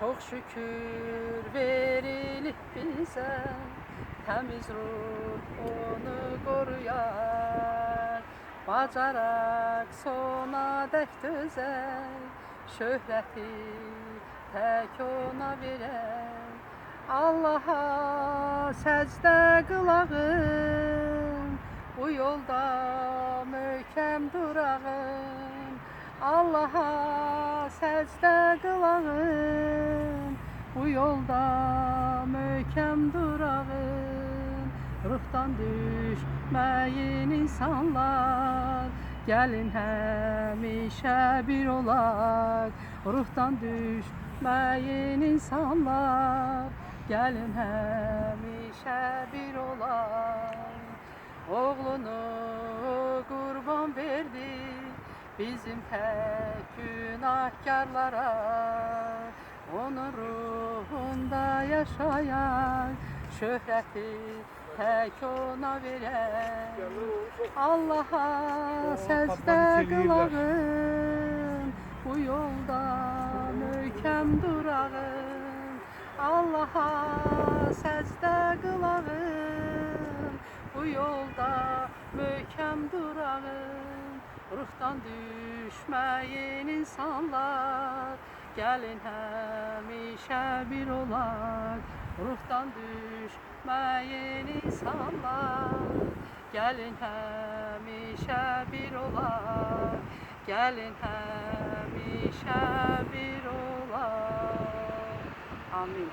Çok şükür verilip bize Temiz ruh onu koruyar Bacarak sona dek düzer Şöhreti tek ona verer Allah'a secde kılağım Bu yolda möhkem durağım. Allah'a secde kılağım. Bu yolda möhkem durağım Ruhtan düşmeyin insanlar Gelin hemişe bir olak. Ruhtan düşmeyin insanlar Gelin hemişe bir olak. Oğlunu kurban verdi Bizim tek günahkarlara. Onun ruhunda yaşayan Şöhreti tek ona veren Allah'a secde kılağım Bu yolda möhkem durağım. Allah'a secde kılağım Bu yolda möhkem durağım. Ruhtan düşmeyin insanlar Gelin hemişe bir olak Ruhtan düşmeyin insanlar. Gelin hemişe bir olak Gelin hemişe bir olak. Amin